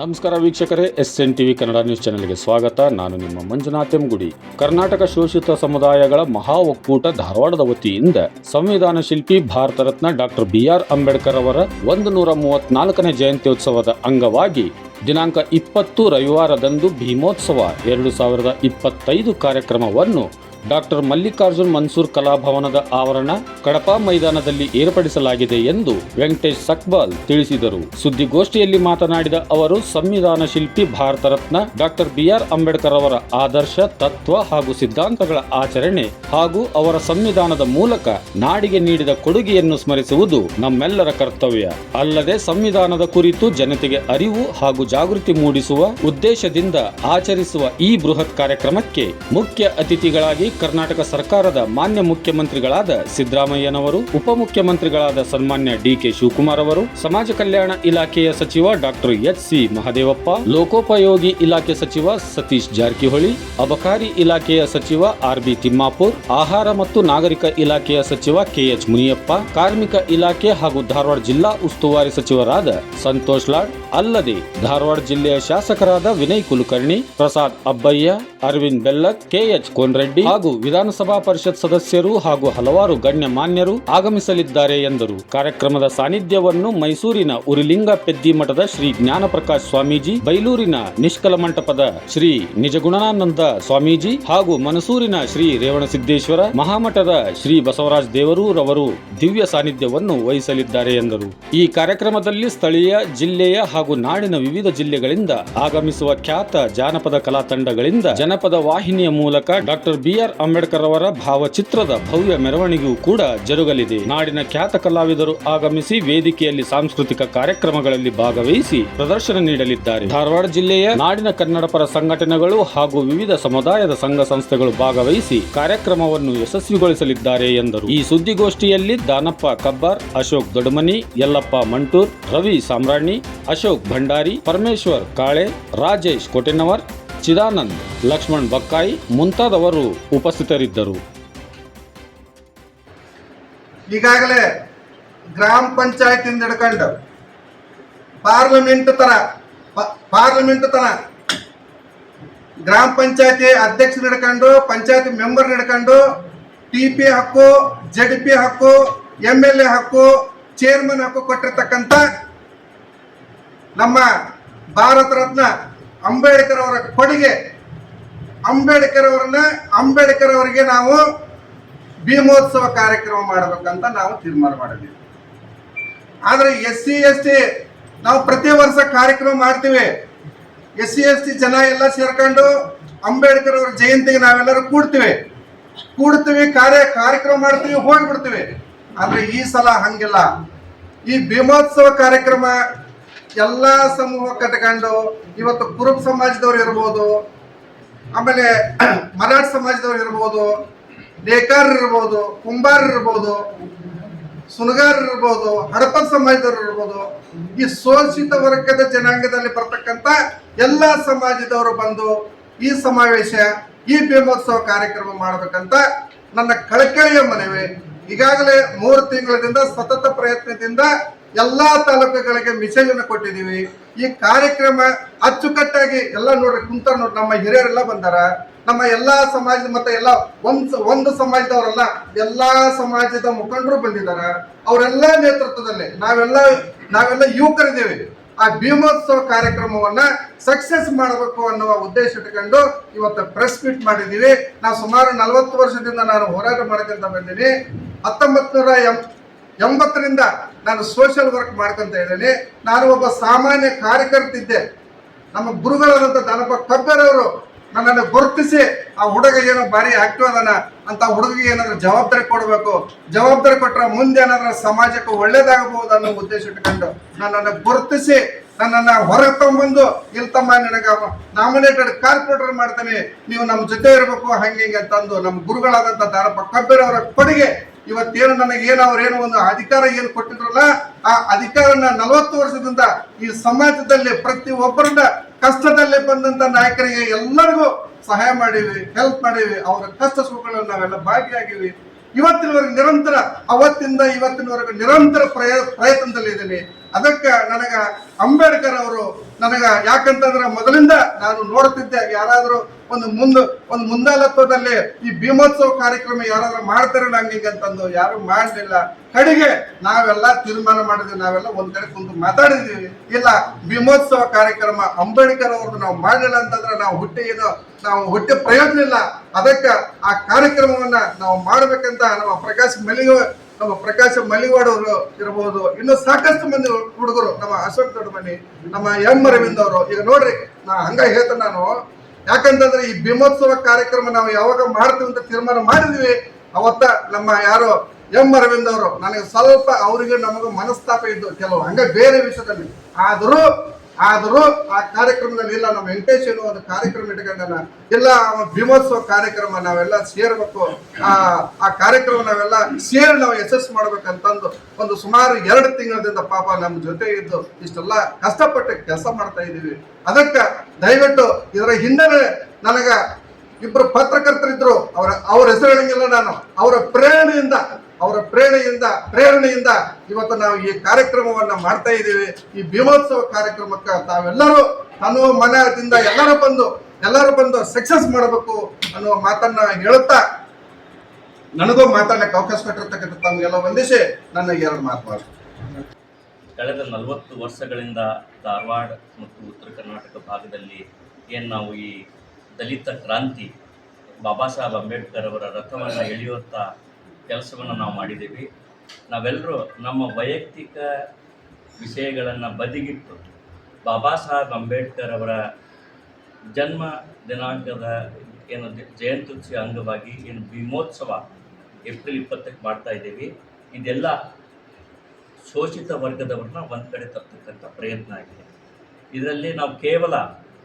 ನಮಸ್ಕಾರ ವೀಕ್ಷಕರೇ S N TV Kannada news ಚಾನೆಲ್ಗೆ ಸ್ವಾಗತ. ನಾನು ನಿಮ್ಮ ಮಂಜುನಾಥ್ ಎಂಗುಡಿ. ಕರ್ನಾಟಕ ಶೋಷಿತ ಸಮುದಾಯಗಳ ಮಹಾ ಒಕ್ಕೂಟ ಧಾರವಾಡದ ವತಿಯಿಂದ ಸಂವಿಧಾನ ಶಿಲ್ಪಿ Bharat Ratna doctor B R Ambedkar ಅವರ ಒಂದು ನೂರ ಮೂವತ್ನಾಲ್ಕನೇ ಜಯಂತ್ಯೋತ್ಸವದ ಅಂಗವಾಗಿ ದಿನಾಂಕ ಇಪ್ಪತ್ತು ರವಿವಾರದಂದು ಭೀಮೋತ್ಸವ ಎರಡು ಸಾವಿರದ ಇಪ್ಪತ್ತೈದು ಕಾರ್ಯಕ್ರಮವನ್ನು ಡಾಕ್ಟರ್ ಮಲ್ಲಿಕಾರ್ಜುನ್ ಮನ್ಸೂರ್ ಕಲಾಭವನದ ಆವರಣ ಕಡಪಾ ಮೈದಾನದಲ್ಲಿ ಏರ್ಪಡಿಸಲಾಗಿದೆ ಎಂದು ವೆಂಕಟೇಶ್ ಸಕ್ಬಾಲ್ ತಿಳಿಸಿದರು. ಸುದ್ದಿಗೋಷ್ಠಿಯಲ್ಲಿ ಮಾತನಾಡಿದ ಅವರು, ಸಂವಿಧಾನ ಶಿಲ್ಪಿ Bharat Ratna doctor B R Ambedkar ಅವರ ಆದರ್ಶ, ತತ್ವ ಹಾಗೂ ಸಿದ್ಧಾಂತಗಳ ಆಚರಣೆ ಹಾಗೂ ಅವರ ಸಂವಿಧಾನದ ಮೂಲಕ ನಾಡಿಗೆ ನೀಡಿದ ಕೊಡುಗೆಯನ್ನು ಸ್ಮರಿಸುವುದು ನಮ್ಮೆಲ್ಲರ ಕರ್ತವ್ಯ. ಅಲ್ಲದೆ ಸಂವಿಧಾನದ ಕುರಿತು ಜನತೆಗೆ ಅರಿವು ಹಾಗೂ ಜಾಗೃತಿ ಮೂಡಿಸುವ ಉದ್ದೇಶದಿಂದ ಆಚರಿಸುವ ಈ ಬೃಹತ್ ಕಾರ್ಯಕ್ರಮಕ್ಕೆ ಮುಖ್ಯ ಅತಿಥಿಗಳಾಗಿ ಕರ್ನಾಟಕ ಸರ್ಕಾರದ ಮಾನ್ಯ ಮುಖ್ಯಮಂತ್ರಿಗಳಾದ ಸಿದ್ದರಾಮಯ್ಯನವರು, ಉಪಮುಖ್ಯಮಂತ್ರಿಗಳಾದ ಸನ್ಮಾನ್ಯ ಡಿಕೆ ಶಿವಕುಮಾರ್ ಅವರು, ಸಮಾಜ ಕಲ್ಯಾಣ ಇಲಾಖೆಯ ಸಚಿವ ಡಾಕ್ಟರ್ ಎಚ್ ಸಿ ಮಹದೇವಪ್ಪ, ಲೋಕೋಪಯೋಗಿ ಇಲಾಖೆ ಸಚಿವ ಸತೀಶ್ ಜಾರಕಿಹೊಳಿ, ಅಬಕಾರಿ ಇಲಾಖೆಯ ಸಚಿವ ಆರ್ ಬಿ ತಿಮ್ಮಾಪುರ್, ಆಹಾರ ಮತ್ತು ನಾಗರಿಕ ಇಲಾಖೆಯ ಸಚಿವ ಕೆಎಚ್ ಮುನಿಯಪ್ಪ, ಕಾರ್ಮಿಕ ಇಲಾಖೆ ಹಾಗೂ ಧಾರವಾಡ ಜಿಲ್ಲಾ ಉಸ್ತುವಾರಿ ಸಚಿವರಾದ ಸಂತೋಷ್ ಲಾಡ್, ಅಲ್ಲದೆ ಧಾರವಾಡ ಜಿಲ್ಲೆಯ ಶಾಸಕರಾದ ವಿನಯ್ ಕುಲಕರ್ಣಿ, ಪ್ರಸಾದ್ ಅಬ್ಬಯ್ಯ, ಅರವಿಂದ್ ಬೆಲ್ಲಕ್ ಕೆಎಚ್ ಕೋನ್ರೆಡ್ಡಿ ಹಾಗೂ ವಿಧಾನಸಭಾ ಪರಿಷತ್ ಸದಸ್ಯರು ಹಾಗೂ ಹಲವಾರು ಗಣ್ಯ ಮಾನ್ಯರು ಆಗಮಿಸಲಿದ್ದಾರೆ ಎಂದರು. ಕಾರ್ಯಕ್ರಮದ ಸಾನ್ನಿಧ್ಯವನ್ನು ಮೈಸೂರಿನ ಉರಿಲಿಂಗ ಪೆದ್ದಿ ಮಠದ ಶ್ರೀ ಜ್ಞಾನಪ್ರಕಾಶ್ ಸ್ವಾಮೀಜಿ, ಬೈಲೂರಿನ ನಿಷ್ಕಲ ಮಂಟಪದ ಶ್ರೀ ನಿಜಗುಣಾನಂದ ಸ್ವಾಮೀಜಿ ಹಾಗೂ ಮನಸೂರಿನ ಶ್ರೀ ರೇವಣಸಿದ್ದೇಶ್ವರ ಮಹಾಮಠದ ಶ್ರೀ ಬಸವರಾಜ್ ದೇವರೂರವರು ದಿವ್ಯ ಸಾನ್ನಿಧ್ಯವನ್ನು ವಹಿಸಲಿದ್ದಾರೆ ಎಂದರು. ಈ ಕಾರ್ಯಕ್ರಮದಲ್ಲಿ ಸ್ಥಳೀಯ, ಜಿಲ್ಲೆಯ ಹಾಗೂ ನಾಡಿನ ವಿವಿಧ ಜಿಲ್ಲೆಗಳಿಂದ ಆಗಮಿಸುವ ಖ್ಯಾತ ಜಾನಪದ ಕಲಾ ತಂಡಗಳಿಂದ ಜನಪದ ವಾಹಿನಿಯ ಮೂಲಕ ಡಾಕ್ಟರ್ ಬಿಆರ್ ಅಂಬೇಡ್ಕರ್ ಅವರ ಭಾವಚಿತ್ರದ ಭವ್ಯ ಮೆರವಣಿಗೆಯೂ ಕೂಡ ಜರುಗಲಿದೆ. ನಾಡಿನ ಖ್ಯಾತ ಕಲಾವಿದರು ಆಗಮಿಸಿ ವೇದಿಕೆಯಲ್ಲಿ ಸಾಂಸ್ಕೃತಿಕ ಕಾರ್ಯಕ್ರಮಗಳಲ್ಲಿ ಭಾಗವಹಿಸಿ ಪ್ರದರ್ಶನ ನೀಡಲಿದ್ದಾರೆ. ಧಾರವಾಡ ಜಿಲ್ಲೆಯ ನಾಡಿನ ಕನ್ನಡ ಪರ ಸಂಘಟನೆಗಳು ಹಾಗೂ ವಿವಿಧ ಸಮುದಾಯದ ಸಂಘ ಸಂಸ್ಥೆಗಳು ಭಾಗವಹಿಸಿ ಕಾರ್ಯಕ್ರಮವನ್ನು ಯಶಸ್ವಿಗೊಳಿಸಲಿದ್ದಾರೆ ಎಂದರು. ಈ ಸುದ್ದಿಗೋಷ್ಠಿಯಲ್ಲಿ ದಾನಪ್ಪ ಕಬ್ಬಾರ್, ಅಶೋಕ್ ದೊಡ್ಡಮನಿ ಯಲ್ಲಪ್ಪ ಮಂಟೂರ್, ರವಿ ಸಾಮ್ರಾಣಿ, ಅಶೋಕ್ ಭಂಡಾರಿ, ಪರಮೇಶ್ವರ್ ಕಾಳೆ, ರಾಜೇಶ್ ಕೊಟೆನವರ್ ಚಿದಾನಂದ್, ಲಕ್ಷ್ಮಣ್ ಬಕ್ಕಾಯಿ ಮುಂತಾದವರು ಉಪಸ್ಥಿತರಿದ್ದರು. ಈಗಾಗಲೇ ಗ್ರಾಮ ಪಂಚಾಯತಿಂದ ಹಿಡ್ಕೊಂಡು ಪಾರ್ಲಿಮೆಂಟ್ ತರ ಪಾರ್ಲಿಮೆಂಟ್ ತರ ಗ್ರಾಮ ಪಂಚಾಯತಿ ಅಧ್ಯಕ್ಷರು ಹಿಡ್ಕೊಂಡು ಪಂಚಾಯತಿ ಮೆಂಬರ್ ಹಿಡ್ಕೊಂಡು ಟಿ ಪಿ ಹಕ್ಕು ಜಡ್ ಪಿ ಹಕ್ಕು ಎಂ ಎಲ್ ಎ ಹಕ್ಕು, ಚೇರ್ಮನ್ ಹಕ್ಕು ಕೊಟ್ಟಿರ್ತಕ್ಕಂಥ ನಮ್ಮ ಭಾರತ ರತ್ನ ಅಂಬೇಡ್ಕರ್ ಅವರ ಕೊಡುಗೆ. ಅಂಬೇಡ್ಕರ್ ಅವರನ್ನ ಅಂಬೇಡ್ಕರ್ ಅವರಿಗೆ ನಾವು ಭೀಮೋತ್ಸವ ಕಾರ್ಯಕ್ರಮ ಮಾಡಬೇಕಂತ ನಾವು ತೀರ್ಮಾನ ಮಾಡಿದ್ವಿ ಆದರೆ ಎಸ್ ಸಿ ಎಸ್ ಟಿ ನಾವು ಪ್ರತಿ ವರ್ಷ ಕಾರ್ಯಕ್ರಮ ಮಾಡ್ತೀವಿ. ಎಸ್ ಸಿ ಎಸ್ ಟಿ ಜನ ಎಲ್ಲ ಸೇರ್ಕೊಂಡು ಅಂಬೇಡ್ಕರ್ ಅವರ ಜಯಂತಿಗೆ ನಾವೆಲ್ಲರೂ ಕೂಡ್ತೀವಿ. ಕೂಡ್ತೀವಿ, ಕಾರ್ಯ, ಕಾರ್ಯಕ್ರಮ ಮಾಡ್ತೀವಿ, ಹೋಗ್ಬಿಡ್ತೀವಿ. ಆದರೆ ಈ ಸಲ ಹಂಗಿಲ್ಲ. ಈ ಭೀಮೋತ್ಸವ ಕಾರ್ಯಕ್ರಮ ಎಲ್ಲ ಸಮೂಹ ಕಟ್ಕೊಂಡು ಇವತ್ತು ಕುರುಬ್ ಸಮಾಜದವ್ರು ಇರ್ಬೋದು, ಆಮೇಲೆ ಮರಾಠ ಸಮಾಜದವ್ರು ಇರ್ಬೋದು ನೇಕಾರರು ಇರ್ಬೋದು, ಕುಂಬಾರ್ ಇರ್ಬೋದು, ಸುನಗಾರ್ ಇರ್ಬೋದು ಹಡಪ ಸಮಾಜದವ್ರು ಇರ್ಬೋದು, ಈ ಶೋಷಿತ ವರ್ಗದ ಜನಾಂಗದಲ್ಲಿ ಬರ್ತಕ್ಕಂಥ ಎಲ್ಲ ಸಮಾಜದವರು ಬಂದು ಈ ಸಮಾವೇಶ, ಈ ಭೀಮೋತ್ಸವ ಕಾರ್ಯಕ್ರಮ ಮಾಡಬೇಕಂತ ನನ್ನ ಕಳಕಳಿಯ ಮನವಿ. ಈಗಾಗಲೇ ಮೂರು ತಿಂಗಳಿಂದ ಸತತ ಪ್ರಯತ್ನದಿಂದ ಎಲ್ಲಾ ತಾಲೂಕುಗಳಿಗೆ ಮಿಸೈಲನ್ನು ಕೊಟ್ಟಿದ್ದೀವಿ. ಈ ಕಾರ್ಯಕ್ರಮ ಅಚ್ಚುಕಟ್ಟಾಗಿ ಎಲ್ಲ ನೋಡ್ರಿ ಕುಂತ ನೋಡ್ರಿ, ನಮ್ಮ ಹಿರಿಯರೆಲ್ಲ ಬಂದಾರ. ನಮ್ಮ ಎಲ್ಲಾ ಸಮಾಜದ ಮತ್ತೆ ಎಲ್ಲ ಒಂದ್ ಒಂದು ಸಮಾಜದವರೆಲ್ಲ ಎಲ್ಲಾ ಸಮಾಜದ ಮುಖಂಡರು ಬಂದಿದ್ದಾರೆ ಅವರೆಲ್ಲ ನೇತೃತ್ವದಲ್ಲಿ ನಾವೆಲ್ಲ ನಾವೆಲ್ಲ ಯುವಕರಿದ್ದೇವೆ. ಆ ಭೀಮೋತ್ಸವ ಕಾರ್ಯಕ್ರಮವನ್ನ ಸಕ್ಸಸ್ ಮಾಡಬೇಕು ಅನ್ನುವ ಉದ್ದೇಶ ಇಟ್ಕೊಂಡು ಇವತ್ತು ಪ್ರೆಸ್ ಮೀಟ್ ಮಾಡಿದ್ದೀವಿ. ನಾವು ಸುಮಾರು ನಲವತ್ತು ವರ್ಷದಿಂದ ನಾನು ಹೋರಾಟ ಮಾಡ್ಕೊಂತ ಬಂದೀನಿ. ಹತ್ತೊಂಬತ್ತು ನೂರ ಎಂಬತ್ತರಿಂದ ನಾನು ಸೋಷಿಯಲ್ ವರ್ಕ್ ಮಾಡ್ಕೊಂತ ಇದ್ದೇನೆ. ನಾನು ಒಬ್ಬ ಸಾಮಾನ್ಯ ಕಾರ್ಯಕರ್ತಿದ್ದೆ. ನಮ್ಮ ಗುರುಗಳಾದಂಥ ದಾನಪ್ಪ ಕಬ್ಬರವರು ನನ್ನನ್ನು ಗುರುತಿಸಿ ಆ ಹುಡುಗ ಏನೋ ಭಾರಿ ಆಕ್ಟಿವ್ ಅದನ್ನ ಅಂತ ಹುಡುಗಿಗೆ ಏನಾದ್ರೂ ಜವಾಬ್ದಾರಿ ಕೊಡಬೇಕು, ಜವಾಬ್ದಾರಿ ಕೊಟ್ಟರೆ ಮುಂದೆ ಏನಾದ್ರೂ ಸಮಾಜಕ್ಕೆ ಒಳ್ಳೇದಾಗಬಹುದು ಅನ್ನೋ ಉದ್ದೇಶ ಇಟ್ಕೊಂಡು ನನ್ನನ್ನು ಗುರುತಿಸಿ ನನ್ನನ್ನು ಹೊರಗೆ ತಗೊಂಬಂದು ಇಲ್ಲಿ ತಮ್ಮ, ನಿನಗೆ ನಾಮಿನೇಟೆಡ್ ಕಾರ್ಪೊರೇಟರ್ ಮಾಡ್ತಾನೆ. ನೀವು ನಮ್ಮ ಜೊತೆ ಇರಬೇಕು, ಹಂಗೆ ಹಿಂಗೆ ತಂದು ನಮ್ಮ ಗುರುಗಳಾದಂಥ ದಾನಪ್ಪ ಕಬ್ಬೇರವರ ಕೊಡುಗೆ ಇವತ್ತೇನು ನನಗೆ ಏನು ಅವ್ರೇನು ಒಂದು ಅಧಿಕಾರ ಏನು ಕೊಟ್ಟಿದ್ರಲ್ಲ, ಆ ಅಧಿಕಾರನ ನಲವತ್ತು ವರ್ಷದಿಂದ ಈ ಸಮಾಜದಲ್ಲಿ ಪ್ರತಿ ಒಬ್ಬರನ್ನ ಕಷ್ಟದಲ್ಲಿ ಬಂದಂತ ನಾಯಕರಿಗೆ ಎಲ್ಲರಿಗೂ ಸಹಾಯ ಮಾಡೀವಿ ಹೆಲ್ಪ್ ಮಾಡೀವಿ. ಅವರ ಕಷ್ಟ ಸುಖಗಳನ್ನ ನಾವೆಲ್ಲ ಭಾಗಿಯಾಗಿವಿ. ಇವತ್ತಿನವರೆಗೆ ನಿರಂತರ, ಅವತ್ತಿಂದ ಇವತ್ತಿನವರೆಗೆ ನಿರಂತರ ಪ್ರಯ ಪ್ರಯತ್ನದಲ್ಲಿ ಇದ್ದೀನಿ ಅದಕ್ಕೆ ನನಗ ಅಂಬೇಡ್ಕರ್ ಅವರು ನನಗ ಯಾಕಂತಂದ್ರೆ ಮೊದಲಿಂದ ನಾನು ನೋಡುತ್ತಿದ್ದೆ ಯಾರಾದರೂ ಒಂದು ಮುಂದೆ, ಒಂದು ಮುಂದಾಲತ್ವದಲ್ಲಿ ಈ ಭೀಮೋತ್ಸವ ಕಾರ್ಯಕ್ರಮ ಯಾರಾದ್ರೂ ಮಾಡ್ತಾರೆ ನಂಗೆ ಯಾರು ಮಾಡಲಿಲ್ಲ. ಕಡೆಗೆ ನಾವೆಲ್ಲ ತೀರ್ಮಾನ ಮಾಡಿದ್ವಿ, ನಾವೆಲ್ಲ ಒಂದ್ ಕಡೆ ಕುಂತು ಮಾತಾಡಿದೀವಿ. ಇಲ್ಲ, ಭೀಮೋತ್ಸವ ಕಾರ್ಯಕ್ರಮ ಅಂಬೇಡ್ಕರ್ ಅವ್ರದ್ದು ನಾವು ಮಾಡಲಿಲ್ಲ ಅಂತಂದ್ರೆ ನಾವು ಹುಟ್ಟಿ ಏನು ನಾವು ಹುಟ್ಟಿ ಪ್ರಯೋಜನ ಇಲ್ಲ. ಅದಕ್ಕೆ ಆ ಕಾರ್ಯಕ್ರಮವನ್ನ ನಾವು ಮಾಡ್ಬೇಕಂತ ನಮ್ಮ ಪ್ರಕಾಶ್ ಮಲಿಗ ನಮ್ಮ ಪ್ರಕಾಶ ಮಲ್ಲಿವಾಡ್ ಅವರು ಇರಬಹುದು. ಇನ್ನು ಸಾಕಷ್ಟು ಮಂದಿ ಹುಡುಗರು ನಮ್ಮ ಅಶೋಕ್ ದೊಡ್ಡಮನಿ, ನಮ್ಮ ಎಂ ಅರವಿಂದ್ ಅವರು. ಈಗ ನೋಡ್ರಿ, ನಾ ಹಂಗ ಹೇಳ್ತ ನಾನು. ಯಾಕಂತಂದ್ರೆ ಈ ಭೀಮೋತ್ಸವ ಕಾರ್ಯಕ್ರಮ ನಾವು ಯಾವಾಗ ಮಾಡ್ತೀವಿ ಅಂತ ತೀರ್ಮಾನ ಮಾಡಿದ್ವಿ, ಅವತ್ತ ನಮ್ಮ ಯಾರು ಎಂ ಅರವಿಂದ್ ಅವರು, ನನಗೆ ಸ್ವಲ್ಪ ಅವರಿಗೆ ನಮಗೆ ಮನಸ್ತಾಪ ಇದ್ದು ಕೆಲವು. ಹಂಗ ಬೇರೆ ವಿಷಯದಲ್ಲಿ. ಆದರೂ ಆದರೂ ಆ ಕಾರ್ಯಕ್ರಮದಲ್ಲಿ ಇಲ್ಲ ನಮ್ಮ ವೆಂಕಟೇಶ್ ಒಂದು ಕಾರ್ಯಕ್ರಮ ಇಟ್ಕೊಂಡನ ಇಲ್ಲ ಭೀಮೋತ್ಸವ ಕಾರ್ಯಕ್ರಮ ನಾವೆಲ್ಲ ಸೇರ್ಬೇಕು. ಆ ಆ ಕಾರ್ಯಕ್ರಮ ನಾವೆಲ್ಲ ಸೇರಿ ನಾವು ಯಶಸ್ಸು ಮಾಡ್ಬೇಕಂತಂದು ಒಂದು ಸುಮಾರು ಎರಡು ತಿಂಗಳಿಂದ ಪಾಪ ನಮ್ಮ ಜೊತೆ ಇದ್ದು ಇಷ್ಟೆಲ್ಲ ಕಷ್ಟಪಟ್ಟು ಕೆಲಸ ಮಾಡ್ತಾ ಇದ್ದೀವಿ. ಅದಕ್ಕೆ ದಯವಿಟ್ಟು ಇದರ ಹಿನ್ನೆಲೆ ನನಗ ಇಬ್ರು ಪತ್ರಕರ್ತರಿದ್ರು. ಅವರ, ಅವ್ರ ಹೆಸರು ಹೇಳಂಗಿಲ್ಲ ನಾನು. ಅವರ ಪ್ರೇರಣೆಯಿಂದ ಅವರ ಪ್ರೇರಣೆಯಿಂದ ಪ್ರೇರಣೆಯಿಂದ ಇವತ್ತು ನಾವು ಈ ಕಾರ್ಯಕ್ರಮವನ್ನ ಮಾಡ್ತಾ ಇದ್ದೀವಿ ಈ ಭೀಮೋತ್ಸವ ಕಾರ್ಯಕ್ರಮಕ್ಕೆ ತಾವೆಲ್ಲರೂ ಅನ್ನುವ ಮನದಿಂದ ಎಲ್ಲರೂ ಬಂದು ಎಲ್ಲರೂ ಬಂದು ಸಕ್ಸಸ್ ಮಾಡಬೇಕು ಅನ್ನುವ ಮಾತನ್ನ ಹೇಳುತ್ತಾ, ನನಗೂ ಮಾತಾಡಕ್ಕೆ ಅವಕಾಶ ಕೊಟ್ಟಿರ್ತಕ್ಕಂಥ ತಮಗೆಲ್ಲ ವಂದಿಸಿ ನನ್ನ ಎರಡು ಮಾತು. ಕಳೆದ ನಲವತ್ತು ವರ್ಷಗಳಿಂದ ಧಾರವಾಡ ಮತ್ತು ಉತ್ತರ ಕರ್ನಾಟಕ ಭಾಗದಲ್ಲಿ ಏನು ನಾವು ಈ ದಲಿತ ಕ್ರಾಂತಿ, ಬಾಬಾ ಸಾಹೇಬ್ ಅಂಬೇಡ್ಕರ್ ಅವರ ರಥವನ್ನು ಎಳೆಯುವಂಥ ಕೆಲಸವನ್ನು ನಾವು ಮಾಡಿದ್ದೀವಿ. ನಾವೆಲ್ಲರೂ ನಮ್ಮ ವೈಯಕ್ತಿಕ ವಿಷಯಗಳನ್ನು ಬದಿಗಿಟ್ಟು ಬಾಬಾ ಸಾಹೇಬ್ ಅಂಬೇಡ್ಕರ್ ಅವರ ಜನ್ಮ ದಿನಾಂಕದ ಏನು ಜಯಂತ್ಯುತ್ಸವ ಅಂಗವಾಗಿ ಏನು ಭೀಮೋತ್ಸವ ಏಪ್ರಿಲ್ ಇಪ್ಪತ್ತಕ್ಕೆ ಮಾಡ್ತಾ ಇದ್ದೀವಿ. ಇದೆಲ್ಲ ಶೋಷಿತ ವರ್ಗದವ್ರನ್ನ ಒಂದು ಕಡೆ ತರ್ತಕ್ಕಂಥ ಪ್ರಯತ್ನ ಆಗಿದೆ. ಇದರಲ್ಲಿ ನಾವು ಕೇವಲ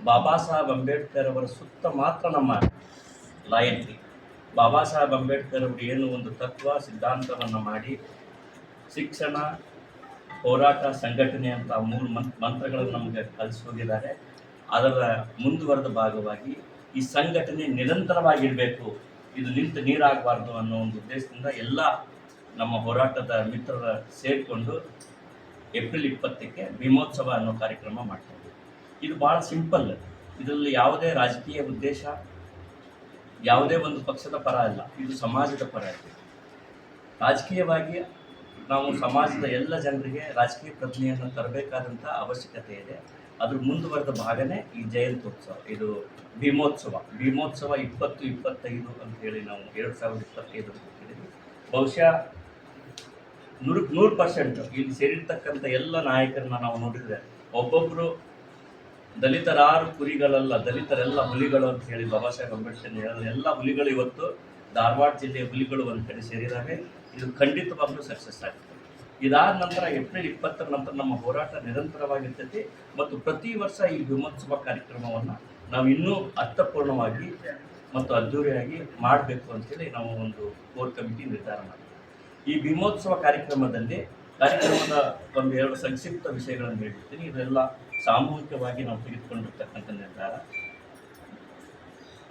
ಬಾಬಾ ಸಾಹೇಬ್ ಅಂಬೇಡ್ಕರ್ ಅವರ ಸುತ್ತ ಮಾತ್ರ ನಮ್ಮ ಲಾಯಲ್ಟಿ ಬಾಬಾ ಸಾಹೇಬ್ ಅಂಬೇಡ್ಕರ್ ಅವರು ಏನು ಒಂದು ತತ್ವ, ಸಿದ್ಧಾಂತವನ್ನು ಮಾಡಿ ಶಿಕ್ಷಣ, ಹೋರಾಟ, ಸಂಘಟನೆ ಅಂತ ಮೂರು ಮಂತ್, ಮಂತ್ರಗಳನ್ನು ನಮಗೆ ಕಲಿಸಿ ಹೋಗಿದ್ದಾರೆ ಅದರ ಮುಂದುವರೆದ ಭಾಗವಾಗಿ ಈ ಸಂಘಟನೆ ನಿರಂತರವಾಗಿರಬೇಕು, ಇದು ನಿಂತು ನೀರಾಗಬಾರ್ದು ಅನ್ನೋ ಒಂದು ಉದ್ದೇಶದಿಂದ ಎಲ್ಲ ನಮ್ಮ ಹೋರಾಟದ ಮಿತ್ರರ ಸೇರಿಕೊಂಡು ಏಪ್ರಿಲ್ ಇಪ್ಪತ್ತಕ್ಕೆ ಭೀಮೋತ್ಸವ ಅನ್ನೋ ಕಾರ್ಯಕ್ರಮ ಮಾಡ್ತಾ ಇದ್ದೀವಿ. ಇದು ಭಾಳ ಸಿಂಪಲ್. ಇದರಲ್ಲಿ ಯಾವುದೇ ರಾಜಕೀಯ ಉದ್ದೇಶ ಯಾವುದೇ ಒಂದು ಪಕ್ಷದ ಪರ ಅಲ್ಲ, ಇದು ಸಮಾಜದ ಪರ ಇದೆ. ರಾಜಕೀಯವಾಗಿ ನಾವು ಸಮಾಜದ ಎಲ್ಲ ಜನರಿಗೆ ರಾಜಕೀಯ ಪ್ರಜ್ಞೆಯನ್ನು ತರಬೇಕಾದಂಥ ಅವಶ್ಯಕತೆ ಇದೆ. ಅದ್ರ ಮುಂದುವರೆದ ಭಾಗನೇ ಈ ಜಯಂತ್ಯೋತ್ಸವ, ಇದು ಭೀಮೋತ್ಸವ. ಭೀಮೋತ್ಸವ ಇಪ್ಪತ್ತು ಇಪ್ಪತ್ತೈದು ಅಂತ ಹೇಳಿ ನಾವು ಎರಡು ಸಾವಿರದ ಇಪ್ಪತ್ತೈದು ಹೇಳಿದ್ವಿ ಬಹುಶಃ ನೂರು ನೂರು ಪರ್ಸೆಂಟ್ ಇಲ್ಲಿ ಸೇರಿರ್ತಕ್ಕಂಥ ಎಲ್ಲ ನಾಯಕರನ್ನ ನಾವು ನೋಡಿದರೆ ಒಬ್ಬೊಬ್ಬರು ದಲಿತರಾರು ಕುರಿಗಳಲ್ಲ, ದಲಿತರೆಲ್ಲ ಹುಲಿಗಳು ಅಂತ ಹೇಳಿ ಬಾಬಾ ಸಾಹೇಬ್ ಅಂಬೇಡ್ಕರ್ ಹೇಳಿದ್ರು. ಎಲ್ಲ ಹುಲಿಗಳು ಇವತ್ತು ಧಾರವಾಡ ಜಿಲ್ಲೆಯ ಹುಲಿಗಳು ಒಂದು ಕಡೆ ಸೇರಿದಾವೆ. ಇದು ಖಂಡಿತವಾಗ್ಲೂ ಸಕ್ಸಸ್ ಆಗ್ತದೆ ಇದಾದ ನಂತರ ಏಪ್ರಿಲ್ ಇಪ್ಪತ್ತರ ನಂತರ ನಮ್ಮ ಹೋರಾಟ ನಿರಂತರವಾಗಿರ್ತೈತಿ ಮತ್ತು ಪ್ರತಿ ವರ್ಷ ಈ ಭೀಮೋತ್ಸವ ಕಾರ್ಯಕ್ರಮವನ್ನು ನಾವು ಇನ್ನೂ ಅರ್ಥಪೂರ್ಣವಾಗಿ ಮತ್ತು ಅದ್ಧೂರಿಯಾಗಿ ಮಾಡಬೇಕು ಅಂತೇಳಿ ನಾವು ಒಂದು ಕೋರ್ ಕಮಿಟಿ ನಿರ್ಧಾರ ಮಾಡ್ತೀವಿ ಈ ಭೀಮೋತ್ಸವ ಕಾರ್ಯಕ್ರಮದಲ್ಲಿ ಕಾರ್ಯಕ್ರಮದ ಒಂದು ಎರಡು ಸಂಕ್ಷಿಪ್ತ ವಿಷಯಗಳನ್ನು ಹೇಳ್ತೀನಿ. ಇದೆಲ್ಲ ಸಾಮೂಹಿಕವಾಗಿ ನಾವು ತೆಗೆದುಕೊಂಡಿರ್ತಕ್ಕಂಥ ನಿರ್ಧಾರ.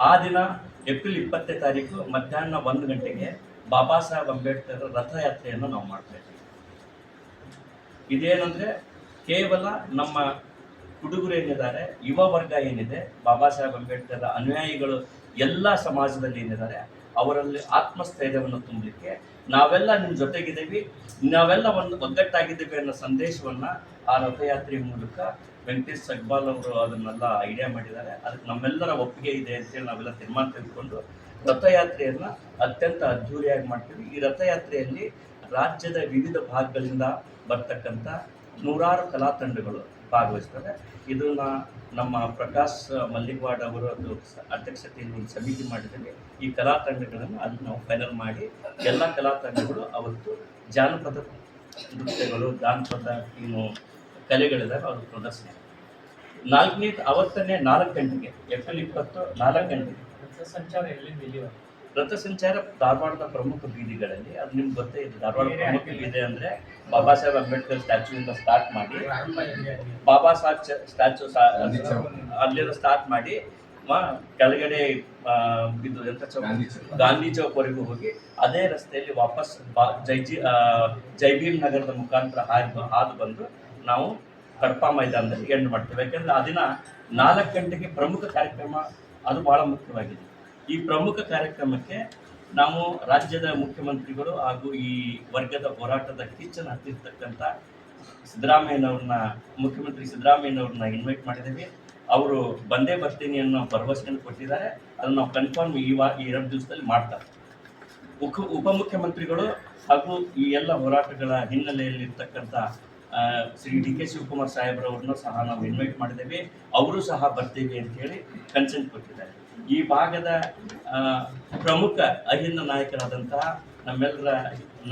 ಆ ದಿನ ಏಪ್ರಿಲ್ ಇಪ್ಪತ್ತನೇ ತಾರೀಕು ಮಧ್ಯಾಹ್ನ ಒಂದು ಗಂಟೆಗೆ ಬಾಬಾ ಸಾಹೇಬ್ ಅಂಬೇಡ್ಕರ್ ರಥಯಾತ್ರೆಯನ್ನು ನಾವು ಮಾಡ್ತಾ ಇದ್ದೀವಿ. ಇದೇನಂದ್ರೆ ಕೇವಲ ನಮ್ಮ ಹುಡುಗರು ಏನಿದ್ದಾರೆ, ಯುವ ವರ್ಗ ಏನಿದೆ, ಬಾಬಾ ಸಾಹೇಬ್ ಅಂಬೇಡ್ಕರ್ ಅನುಯಾಯಿಗಳು ಎಲ್ಲ ಸಮಾಜದಲ್ಲಿ ಏನಿದ್ದಾರೆ, ಅವರಲ್ಲಿ ಆತ್ಮಸ್ಥೈರ್ಯವನ್ನು ತುಂಬಲಿಕ್ಕೆ ನಾವೆಲ್ಲ ನಿಮ್ಮ ಜೊತೆಗಿದ್ದೀವಿ, ನಾವೆಲ್ಲ ಒಂದು ಒಗ್ಗಟ್ಟಾಗಿದ್ದೀವಿ ಅನ್ನೋ ಸಂದೇಶವನ್ನ ಆ ರಥಯಾತ್ರೆ ಮೂಲಕ ವೆಂಕಟೇಶ್ ಸಗ್ಬಾಲ್ ಅವರು ಅದನ್ನೆಲ್ಲ ಐಡಿಯಾ ಮಾಡಿದ್ದಾರೆ. ಅದಕ್ಕೆ ನಮ್ಮೆಲ್ಲರ ಒಪ್ಪಿಗೆ ಇದೆ ಅಂತೇಳಿ ನಾವೆಲ್ಲ ತೀರ್ಮಾನ ತೆಗೆದುಕೊಂಡು ರಥಯಾತ್ರೆಯನ್ನ ಅತ್ಯಂತ ಅದ್ಧೂರಿಯಾಗಿ ಮಾಡ್ತೀವಿ. ಈ ರಥಯಾತ್ರೆಯಲ್ಲಿ ರಾಜ್ಯದ ವಿವಿಧ ಭಾಗಗಳಿಂದ ಬರ್ತಕ್ಕಂಥ ನೂರಾರು ಕಲಾ ತಂಡಗಳು ಭಾಗವಹಿಸ್ತವೆ ಇದನ್ನ ನಮ್ಮ ಪ್ರಕಾಶ್ ಮಲ್ಲಿಗ್ವಾಡ್ ಅವರು ಅದು ಅಧ್ಯಕ್ಷತೆಯಲ್ಲಿ ಒಂದು ಸಮಿತಿ ಮಾಡಿದ್ದೇವೆ. ಈ ಕಲಾ ತಂಡಗಳನ್ನು ಅಲ್ಲಿ ನಾವು ಫೈನಲ್ ಮಾಡಿ ಎಲ್ಲ ಕಲಾ ತಂಡಗಳು ಅವತ್ತು ಜಾನಪದ ನೃತ್ಯಗಳು ಜಾನಪದ ಏನು ಕಲೆಗಳಿದಾವೆ ಅದು ಪ್ರದರ್ಶನ ನಾಲ್ಕನೇ ಅವತ್ತನೇ ನಾಲ್ಕು ಗಂಟೆಗೆ ಏಪ್ರಿಲ್ ಇಪ್ಪತ್ತು ನಾಲ್ಕು ಗಂಟೆಗೆ ಸಂಚಾರ ಎಲ್ಲಿಂದ ಇಲ್ಲಿವರೆಗೆ ರಥ ಸಂಚಾರ ಧಾರವಾಡದ ಪ್ರಮುಖ ಬೀದಿಗಳಲ್ಲಿ ಅದು ನಿಮ್ಗೆ ಗೊತ್ತೇ ಇದೆ. ಧಾರವಾಡ ಪ್ರಮುಖ ಬೀದಿ ಅಂದ್ರೆ ಬಾಬಾ ಸಾಹೇಬ್ ಅಂಬೇಡ್ಕರ್ ಸ್ಟ್ಯಾಚು ಇಂದ ಸ್ಟಾರ್ಟ್ ಮಾಡಿ? ಬಾಬಾ ಸಾಹೇಬ್ ಸ್ಟ್ಯಾಚ್ಯೂ ಅಲ್ಲಿಂದ ಸ್ಟಾರ್ಟ್ ಮಾಡಿ ಮ, ಕೆಳಗಡೆ ಇದು ಎಂತ ಚೌಕ್? ಗಾಂಧಿ ಚೌಕ್ವರೆಗೂ ಹೋಗಿ ಅದೇ ರಸ್ತೆಯಲ್ಲಿ ವಾಪಸ್ ಬಾ- ಜೈಜಿ ಜೈ ಜೈಭೀಮ್ ನಗರದ ಮುಖಾಂತರ ಹಾದು ಹಾದು ಬಂದು ನಾವು ಕಡಪ ಮೈದಾನದಲ್ಲಿ ಎಂಡ್ ಮಾಡ್ತೇವೆ. ಯಾಕೆಂದ್ರೆ ಆ ದಿನ ನಾಲ್ಕು ಗಂಟೆಗೆ ಪ್ರಮುಖ ಕಾರ್ಯಕ್ರಮ ಅದು ಬಹಳ ಮುಖ್ಯವಾಗಿದೆ. ಈ ಪ್ರಮುಖ ಕಾರ್ಯಕ್ರಮಕ್ಕೆ ನಾವು ರಾಜ್ಯದ ಮುಖ್ಯಮಂತ್ರಿಗಳು ಹಾಗೂ ಈ ವರ್ಗದ ಹೋರಾಟದ ಕಿಚ್ಚನ್ನು ಹತ್ತಿರ್ತಕ್ಕಂಥ ಸಿದ್ದರಾಮಯ್ಯನವ್ರನ್ನ ಮುಖ್ಯಮಂತ್ರಿ ಸಿದ್ದರಾಮಯ್ಯನವ್ರನ್ನ ಇನ್ವೈಟ್ ಮಾಡಿದ್ದೇವೆ. ಅವರು ಬಂದೇ ಬರ್ತೀನಿ ಅನ್ನೋ ಭರವಸೆಯನ್ನು ಕೊಟ್ಟಿದ್ದಾರೆ. ಅದನ್ನು ನಾವು ಕನ್ಫರ್ಮ್ ಈ ವಾ, ಈ ಎರಡು ದಿವಸದಲ್ಲಿ ಮಾಡ್ತಾರೆ. ಉಪ, ಉಪಮುಖ್ಯಮಂತ್ರಿಗಳು ಹಾಗೂ ಈ ಎಲ್ಲ ಹೋರಾಟಗಳ ಹಿನ್ನೆಲೆಯಲ್ಲಿರ್ತಕ್ಕಂಥ ಶ್ರೀ ಡಿ ಕೆ ಶಿವಕುಮಾರ್ ಸಾಹೇಬ್ರವ್ರನ್ನೂ ಸಹ ನಾವು ಇನ್ವೈಟ್ ಮಾಡಿದ್ದೇವೆ. ಅವರು ಸಹ ಬರ್ತೀವಿ ಅಂತ ಹೇಳಿ ಕನ್ಸೆಂಟ್ ಕೊಟ್ಟಿದ್ದಾರೆ. ಈ ಭಾಗದ ಪ್ರಮುಖ ಅಹಿಂದ ನಾಯಕರಾದಂತಹ, ನಮ್ಮೆಲ್ಲರ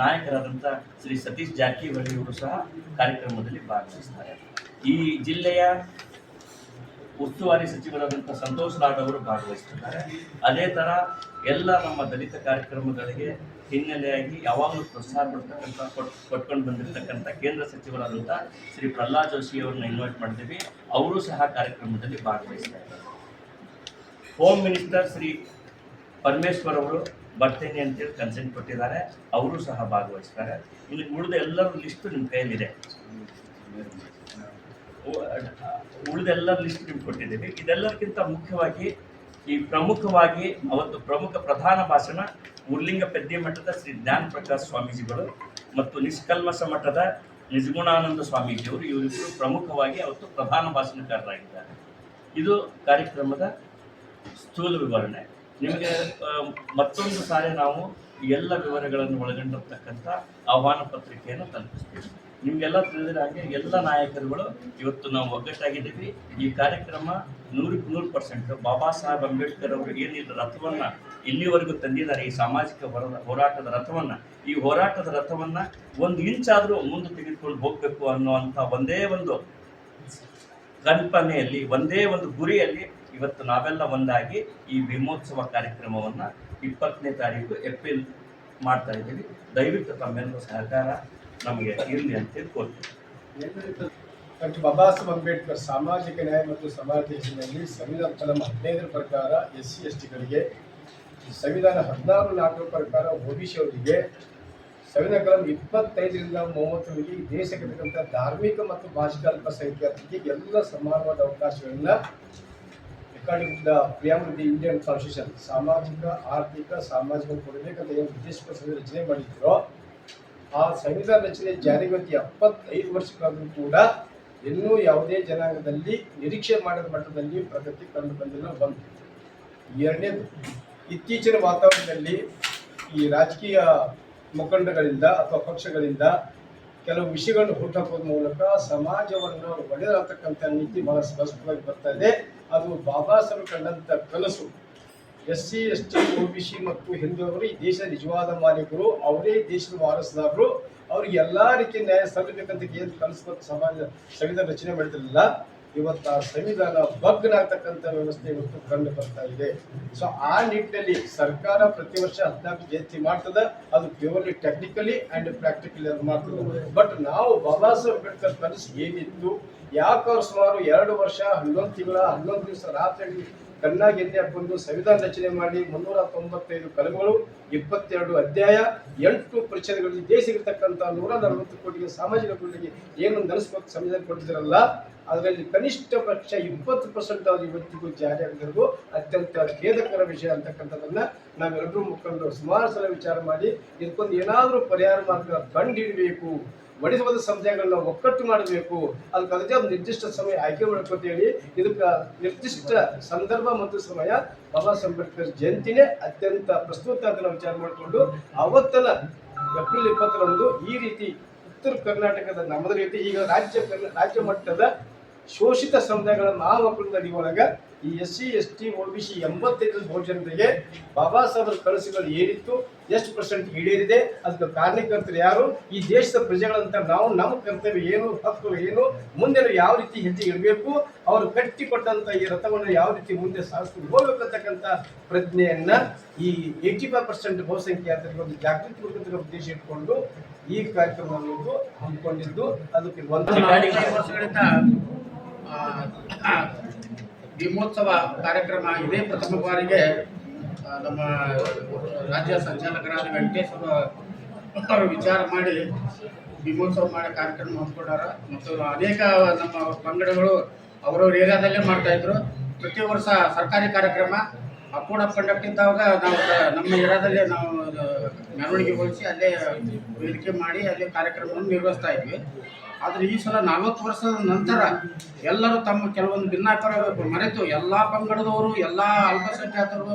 ನಾಯಕರಾದಂಥ ಶ್ರೀ ಸತೀಶ್ ಜಾರಕಿಹೊಳಿ ಅವರು ಸಹ ಕಾರ್ಯಕ್ರಮದಲ್ಲಿ ಭಾಗವಹಿಸ್ತಾರೆ. ಈ ಜಿಲ್ಲೆಯ ಉಸ್ತುವಾರಿ ಸಚಿವರಾದಂಥ ಸಂತೋಷ್ ಲಾಡ್ ಅವರು ಭಾಗವಹಿಸ್ತಿದ್ದಾರೆ. ಅದೇ ಥರ ಎಲ್ಲ ನಮ್ಮ ದಲಿತ ಕಾರ್ಯಕ್ರಮಗಳಿಗೆ ಹಿನ್ನೆಲೆಯಾಗಿ ಯಾವಾಗಲೂ ಪ್ರೋತ್ಸಾಹ ಕೊಡ್ತಕ್ಕಂಥ ಕೊಟ್, ಕೊಟ್ಕೊಂಡು ಬಂದಿರತಕ್ಕಂಥ ಕೇಂದ್ರ ಸಚಿವರಾದಂಥ ಶ್ರೀ ಪ್ರಹ್ಲಾದ್ ಜೋಶಿ ಅವ್ರನ್ನ ಇನ್ವೈಟ್ ಮಾಡಿದ್ದೀವಿ. ಅವರು ಸಹ ಕಾರ್ಯಕ್ರಮದಲ್ಲಿ ಭಾಗವಹಿಸ್ತಾರೆ ಹೋಮ್ ಮಿನಿಸ್ಟರ್ ಶ್ರೀ ಪರಮೇಶ್ವರ್ ಅವರು ಬರ್ತೀನಿ ಅಂತೇಳಿ ಕನ್ಸೆಂಟ್ ಕೊಟ್ಟಿದ್ದಾರೆ. ಅವರು ಸಹ ಭಾಗವಹಿಸ್ತಾರೆ. ಇಲ್ಲಿ ಉಳಿದ ಎಲ್ಲರ ಲಿಸ್ಟು ನಿಮ್ಮ ಕೈಯಲ್ಲಿದೆ. ಎಲ್ಲರ ಲಿಸ್ಟ್ ನಿಮ್ಗೆ ಕೊಟ್ಟಿದ್ದೀವಿ. ಇದೆಲ್ಲರಿಗಿಂತ ಮುಖ್ಯವಾಗಿ ಈ ಪ್ರಮುಖವಾಗಿ ಅವತ್ತು ಪ್ರಮುಖ ಪ್ರಧಾನ ಭಾಷಣ ಮುರ್ಲಿಂಗ ಪೆದ್ದಿ ಮಠದ ಶ್ರೀ ಜ್ಞಾನ ಪ್ರಕಾಶ್ ಸ್ವಾಮೀಜಿಗಳು ಮತ್ತು ನಿಷ್ಕಲ್ಮಸ ಮಠದ ನಿಜಗುಣಾನಂದ ಸ್ವಾಮೀಜಿಯವರು ಇವರಿಬ್ಬರು ಪ್ರಮುಖವಾಗಿ ಅವತ್ತು ಪ್ರಧಾನ ಭಾಷಣಕಾರರಾಗಿದ್ದಾರೆ. ಇದು ಕಾರ್ಯಕ್ರಮದ ಸ್ಥೂಲ ವಿವರಣೆ. ನಿಮಗೆ ಮತ್ತೊಂದು ಸಾರಿ ನಾವು ಎಲ್ಲ ವಿವರಗಳನ್ನು ಒಳಗೊಂಡಿರ್ತಕ್ಕಂಥ ಆಹ್ವಾನ ಪತ್ರಿಕೆಯನ್ನು ತಲುಪಿಸ್ತೀವಿ. ನಿಮಗೆಲ್ಲ ತಿಳಿದಿರ ಹಾಗೆ ಎಲ್ಲ ನಾಯಕರುಗಳು ಇವತ್ತು ನಾವು ಒಗ್ಗಟ್ಟಾಗಿದ್ದೀವಿ. ಈ ಕಾರ್ಯಕ್ರಮ ನೂರಕ್ಕೆ ನೂರು ಪರ್ಸೆಂಟ್. ಬಾಬಾ ಸಾಹೇಬ್ ಅಂಬೇಡ್ಕರ್ ಅವರು ಏನಿಲ್ಲ ರಥವನ್ನು ಇಲ್ಲಿವರೆಗೂ ತಂದಿದ್ದಾರೆ. ಈ ಸಾಮಾಜಿಕ ಹೊರ, ಹೋರಾಟದ ರಥವನ್ನು. ಈ ಹೋರಾಟದ ರಥವನ್ನು ಒಂದು ಇಂಚಾದರೂ ಮುಂದೆ ತೆಗೆದುಕೊಂಡು ಹೋಗಬೇಕು ಅನ್ನುವಂಥ ಒಂದೇ ಒಂದು ಕಲ್ಪನೆಯಲ್ಲಿ, ಒಂದೇ ಒಂದು ಗುರಿಯಲ್ಲಿ ಇವತ್ತು ನಾವೆಲ್ಲ ಒಂದಾಗಿ ಈ ಭೀಮೋತ್ಸವ ಕಾರ್ಯಕ್ರಮವನ್ನು ಇಪ್ಪತ್ತನೇ ತಾರೀಕು ಏಪ್ರಿಲ್ ಮಾಡ್ತಾ ಇದ್ದೀವಿ. ದಯವಿಟ್ಟು ತಮ್ಮೆಲ್ಲರೂ ಸಹಕಾರ. ನಮಗೆ ಇರಲಿ ಅಂತ ಕೋರ್ತೀವಿ ಡಾಕ್ಟರ್ ಬಾಬಾ ಸಾಹೇಬ್ ಅಂಬೇಡ್ಕರ್ ಸಾಮಾಜಿಕ ನ್ಯಾಯ ಮತ್ತು ಸಮಾಜದಲ್ಲಿ ಸಂವಿಧಾನ ಕಲಂ ಹದಿನೈದರ ಪ್ರಕಾರ ಎಸ್ ಸಿ ಎಸ್ ಟಿಗಳಿಗೆ ಸಂವಿಧಾನ ಹದಿನಾರು ನಾಲ್ಕರ ಪ್ರಕಾರ ಒ ಬಿ ಸಿ ಅವರಿಗೆ, ಸಂವಿಧಾನ ಕಲಂ ಇಪ್ಪತ್ತೈದರಿಂದ ಮೂವತ್ತರಲ್ಲಿ ದೇಶಕ್ಕೆ ತಕ್ಕಂಥ ಧಾರ್ಮಿಕ ಮತ್ತು ಭಾಷಿಕ ಅಲ್ಪಸಂಖ್ಯಾತರಿಗೆ ಎಲ್ಲ ಸಮಾನವಾದ ಅವಕಾಶಗಳನ್ನ according the preamble the Indian constitution ಸಾಮಾಜಿಕ, ಆರ್ಥಿಕ, ಸಾಮಾಜಿಕ ಕೊಡಬೇಕಂತ ಏನು ಉದ್ದೇಶಕ್ಕೆ ರಚನೆ ಮಾಡಿದ್ರು ಆ ಸಂವಿಧಾನ ರಚನೆ ಜಾರಿಗೆ ಎಪ್ಪತ್ತೈದು ವರ್ಷಗಳಾದರೂ ಕೂಡ ಇನ್ನೂ ಯಾವುದೇ ಜನಾಂಗದಲ್ಲಿ ನಿರೀಕ್ಷೆ ಮಾಡಿದ ಮಟ್ಟದಲ್ಲಿ ಪ್ರಗತಿ ಕಂಡು ಬಂದಿಲ್ಲ ಒಂದು ಎರಡನೇದು, ಇತ್ತೀಚಿನ ವಾತಾವರಣದಲ್ಲಿ ಈ ರಾಜಕೀಯ ಮುಖಂಡಗಳಿಂದ ಅಥವಾ ಪಕ್ಷಗಳಿಂದ ಕೆಲವು ವಿಷಯಗಳನ್ನು ಹುಟ್ಟಾಕೋದ್ರ ಮೂಲಕ ಸಮಾಜವನ್ನು ಒಡೆದಾಗ್ತಕ್ಕಂಥ ನೀತಿ ಬಹಳ ಸ್ಪಷ್ಟವಾಗಿ ಬರ್ತಾ ಇದೆ. ಅದು ಬಾಬಾ ಸಾಹೇಬ್ ಕಂಡಂಥ ಕನಸು. S C S T O B C ಮತ್ತು ಹಿಂದೂವರು ಈ ದೇಶದ ನಿಜವಾದ ಮಾಲೀಕರು, ಅವರೇ ದೇಶದ ವಾರಸುದಾರರು. ಅವ್ರಿಗೆ ಎಲ್ಲ ರೀತಿಯ ನ್ಯಾಯ ಸಲ್ಲಬೇಕಂತ ಏನು ಕನಸು ಸಮಾಜ ಸಂವಿಧಾನ ರಚನೆ ಮಾಡಿದ್ರಲ್ಲ, ಇವತ್ತು ಆ ಸಂವಿಧಾನ ಭಗ್ನಾಗ್ತಕ್ಕಂಥ ವ್ಯವಸ್ಥೆ ಇವತ್ತು ಕಂಡು ಬರ್ತಾ ಇದೆ. ಸೊ ಆ ನಿಟ್ಟಿನಲ್ಲಿ ಸರ್ಕಾರ ಪ್ರತಿ ವರ್ಷ ಹದಿನಾಲ್ಕು ಜಯಂತಿ ಮಾಡ್ತದೆ. ಅದು ಪ್ಯೂರ್ಲಿ ಟೆಕ್ನಿಕಲಿ ಅಂಡ್ ಪ್ರಾಕ್ಟಿಕಲಿ ಅದು ಮಾಡ್ತದೆ. ಬಟ್ ನಾವು ಬಾಬಾ ಸಾಹೇಬ್ ಅಂಬೇಡ್ಕರ್ ಕನಸು ಏನಿತ್ತು? ಯಾಕೆ ಸುಮಾರು ಎರಡು ವರ್ಷ, ಹನ್ನೊಂದು ತಿಂಗಳ, ಹನ್ನೊಂದು ದಿವಸ ರಾತ್ರಿ ಕಣ್ಣಾಗಿ ಎಣ್ಣೆ ಹಾಕೊಂಡು ಸಂವಿಧಾನ ರಚನೆ ಮಾಡಿ ಮುನ್ನೂರ ತೊಂಬತ್ತೈದು ಕಲಮಗಳು ಇಪ್ಪತ್ತೆರಡು ಅಧ್ಯಾಯ, ಎಂಟು ಪರಿಷತ್ಗಳಲ್ಲಿ ದೇಶಗಿರ್ತಕ್ಕಂಥ ನೂರ ನಲವತ್ತು ಕೋಟಿಗೆ ಸಾಮಾಜಿಕ ಕೋಟಿಗೆ ಏನು ನಡೆಸಬೇಕು ಸಂವಿಧಾನ ಕೊಟ್ಟಿದ್ದಾರಲ್ಲ, ಅದರಲ್ಲಿ ಕನಿಷ್ಠ ಪಕ್ಷ ಇಪ್ಪತ್ತು ಪರ್ಸೆಂಟ್ ಆಗಿ ಇವತ್ತಿಗೂ ಜಾರಿ ಆಗಿರೋದು ಅತ್ಯಂತ ಖೇದಕರ ವಿಷಯ ಅಂತಕ್ಕಂಥದ್ದನ್ನ ನಾವೆಲ್ಲರೂ ಮುಖಂಡರು ಸುಮಾರು ಸಲ ವಿಚಾರ ಮಾಡಿ, ಇದಕ್ಕೊಂದು ಏನಾದರೂ ಪರಿಹಾರ ಮಾರ್ಗ ಕಂಡು ಒಡೆಸುವುದ ಸಮುದಾಯಗಳನ್ನ ಒಕ್ಕಟ್ಟು ಮಾಡಬೇಕು. ಅದಕ್ಕೆ ಅದಕ್ಕೆ ಒಂದು ನಿರ್ದಿಷ್ಟ ಸಮಯ ಆಯ್ಕೆ ಮಾಡ್ಕೊತ ಹೇಳಿ, ಇದಕ್ಕೆ ನಿರ್ದಿಷ್ಟ ಸಂದರ್ಭ ಮತ್ತು ಸಮಯ ಬಾಬಾ ಅಂಬೇಡ್ಕರ್ ಜಯಂತಿನೇ ಅತ್ಯಂತ ಪ್ರಸ್ತುತ ಅಂತ ನಾವು ವಿಚಾರ ಮಾಡಿಕೊಂಡು ಅವತ್ತನ ಏಪ್ರಿಲ್ ಇಪ್ಪತ್ತರಂದು ಈ ರೀತಿ ಉತ್ತರ ಕರ್ನಾಟಕದ ನಮ್ಮದ ರೀತಿ ಈಗ ರಾಜ್ಯ ರಾಜ್ಯ ಮಟ್ಟದ ಶೋಷಿತ ಸಮುದಾಯಗಳ ನಾಮಕರಣದ ಅಡಿ ಒಳಗೆ ಈ S C S T O B C ಎಂಬತ್ತೈದು ಭೋಜನರಿಗೆ ಬಾಬಾ ಸಾಹೇಬರ ಕನಸುಗಳು ಏನಿತ್ತು ಎಷ್ಟು ಪರ್ಸೆಂಟ್ ಈಡೇರಿದೆ? ಅದಕ್ಕೆ ಕಾರಣಕರ್ತರು ಯಾರು? ಈ ದೇಶದ ಪ್ರಜೆಗಳಂತ ನಾವು ನಮ್ಮ ಕರ್ತವ್ಯ ಏನು ಹಕ್ಕು ಏನು ಮುಂದೆ ಯಾವ ರೀತಿ ಹೆಜ್ಜೆ ಇಡಬೇಕು? ಅವರು ಕಟ್ಟಿಕೊಟ್ಟಂತ ಈ ರಥವನ್ನು ಯಾವ ರೀತಿ ಮುಂದೆ ಸಾಗಿಸ್ಕೊಂಡು ಹೋಗ್ಬೇಕಂತಕ್ಕಂಥ ಪ್ರಜ್ಞೆಯನ್ನ ಈ ಏಯ್ಟಿ ಫೈವ್ ಪರ್ಸೆಂಟ್ ಬಹುಸಂಖ್ಯಾತರಿಗೆ ಒಂದು ಜಾಗೃತಿ ಮೂಡಿಸತಕ್ಕ ಉದ್ದೇಶ ಇಟ್ಕೊಂಡು ಈ ಕಾರ್ಯಕ್ರಮವನ್ನು ಹಮ್ಮಿಕೊಂಡಿದ್ದು. ಅದಕ್ಕೆ ಒಂದು ಭೀಮೋತ್ಸವ ಕಾರ್ಯಕ್ರಮ ಇದೇ. ಪ್ರಥಮ ಬಾರಿಗೆ ನಮ್ಮ ರಾಜ್ಯ ಸಂಚಾಲಕರಾದ ವೆಂಕಟೇಶ್ವರ ಅವರು ವಿಚಾರ ಮಾಡಿ ಭೀಮೋತ್ಸವ ಮಾಡೋ ಕಾರ್ಯಕ್ರಮ ಹಮ್ಮಿಕೊಂಡಾರ. ಮತ್ತು ಅನೇಕ ನಮ್ಮ ಪಂಗಡಗಳು ಅವರವ್ರ ಏರಿಯಾದಲ್ಲೇ ಮಾಡ್ತಾ ಇದ್ರು. ಪ್ರತಿ ವರ್ಷ ಸರ್ಕಾರಿ ಕಾರ್ಯಕ್ರಮ ಅಪ್ಪೂಡ ಕಂಡಕ್ಟ್ ಇದ್ದಾಗ ನಾವು ನಮ್ಮ ಏರಿಯಾದಲ್ಲೇ ನಾವು ಮೆರವಣಿಗೆ ಹೋಲಿಸಿ ಅಲ್ಲೇ ವೇದಿಕೆ ಮಾಡಿ ಅಲ್ಲೇ ಕಾರ್ಯಕ್ರಮವನ್ನು ನಿರ್ವಹಿಸ್ತಾ ಇದ್ವಿ. ಆದರೆ ಈ ಸಲ ನಲವತ್ತು ವರ್ಷದ ನಂತರ ಎಲ್ಲರೂ ತಮ್ಮ ಕೆಲವೊಂದು ಭಿನ್ನಾಭಿಪ್ರಾಯ ಮರೆತು ಎಲ್ಲ ಪಂಗಡದವರು, ಎಲ್ಲ ಅಲ್ಪಸಂಖ್ಯಾತರು,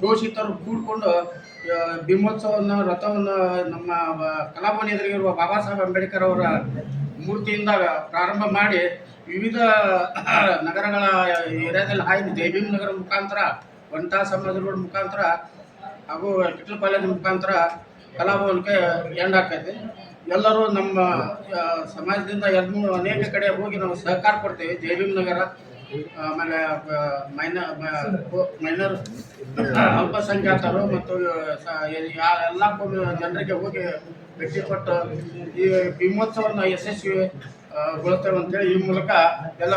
ಶೋಷಿತರು ಕೂಡಿಕೊಂಡು ಬಿಮೋತ್ಸವನ ರಥವನ್ನು ನಮ್ಮ ಕಲಾಭವನ ಎದುರಿಗಿರುವ ಬಾಬಾ ಸಾಹೇಬ್ ಅಂಬೇಡ್ಕರ್ ಅವರ ಮೂರ್ತಿಯಿಂದ ಪ್ರಾರಂಭ ಮಾಡಿ ವಿವಿಧ ನಗರಗಳ ಏರಿಯಾದಲ್ಲಿ ಹಾಯ್ದು ಜೈಭೀಮ್ ನಗರ ಮುಖಾಂತರ ವಂಟಾ ಸಮಾಜ ರೋಡ್ ಮುಖಾಂತರ ಹಾಗೂ ಕಿಟ್ಲ ಮುಖಾಂತರ ಕಲಾಭವನಕ್ಕೆ ಎಂಡ್ ಆಕೈತಿ ಎಲ್ಲರೂ ನಮ್ಮ ಸಮಾಜದಿಂದ ಎರಡು ಅನೇಕ ಕಡೆ ಹೋಗಿ ನಾವು ಸಹಕಾರ ಕೊಡ್ತೇವೆ. ಜೈಭೀಮ್ ನಗರ, ಆಮೇಲೆ ಮೈನ ಮೈನರ್ ಅಲ್ಪಸಂಖ್ಯಾತರು ಮತ್ತು ಎಲ್ಲ ಜನರಿಗೆ ಹೋಗಿ ಭೇಟಿ ಕೊಟ್ಟು ಈ ಭೀಮೋತ್ಸವನ ಯಶಸ್ವಿ ಗೊಳ್ತೇವೆ ಅಂತೇಳಿ ಈ ಮೂಲಕ ಎಲ್ಲ